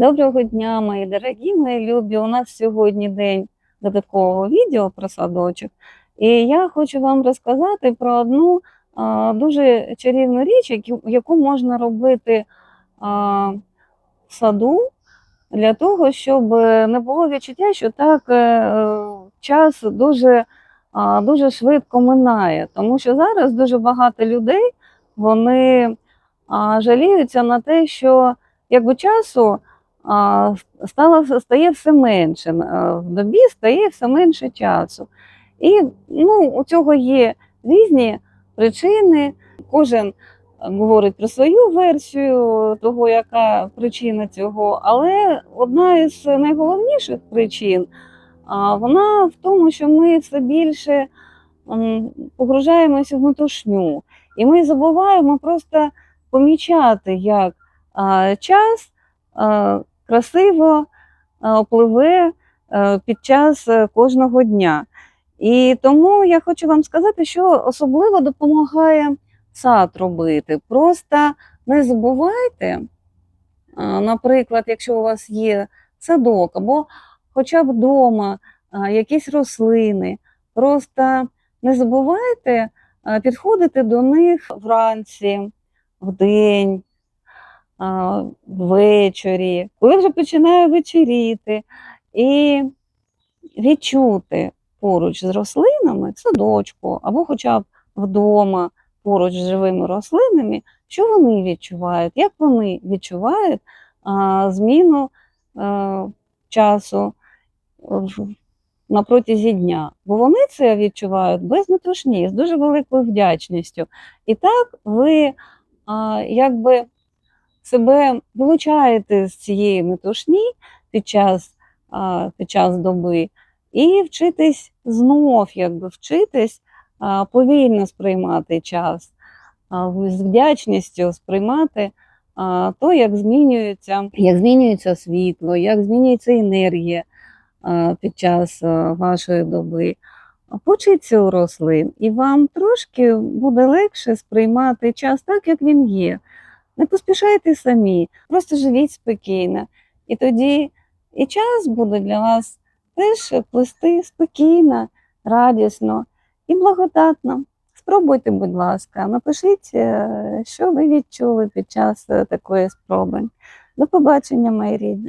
Доброго дня, мої дорогі, мої любі. У нас сьогодні день додаткового відео про садочок. І я хочу вам розказати про одну а, дуже чарівну річ, яку, можна робити а, в саду для того, щоб не було відчуття, що так е, час дуже, а, дуже швидко минає. Тому що зараз дуже багато людей вони а, жаліються на те, що якби часу стало, стає все менше. е, В добі стає все менше часу. І ну, у цього є різні причини. Кожен говорить про свою версію того, яка причина цього. Але одна із найголовніших причин вона в тому, що ми все більше погружаємося в метушню. І ми забуваємо просто помічати, як час красиво а, пливе під час е, кожного дня. І тому я хочу вам сказати, що особливо допомагає сад робити. Просто не забувайте, наприклад, якщо у вас є садок або хоча б вдома якісь рослини, просто не забувайте підходити до них вранці, вдень, ввечері, коли вже починає вечеріти, і відчути поруч з рослинами, садочку або хоча б вдома поруч з живими рослинами, що вони відчувають, як вони відчувають зміну а, часу в- на протязі дня. Бо вони це відчувають без з дуже великою вдячністю. І так ви якби себе вилучаєте з цієї метушні під час, під час доби і вчитись знов, якби вчитись повільно сприймати час, з вдячністю сприймати то, як змінюється, як змінюється світло, як змінюється енергія під час вашої доби. Почиться у рослин, і вам трошки буде легше сприймати час так, як він є. Не поспішайте самі, просто живіть спокійно. І тоді і час буде для вас теж плести спокійно, радісно і благодатно. Спробуйте, будь ласка, напишіть, е, що ви відчули під час е, такої спроби. До побачення, мої рідні.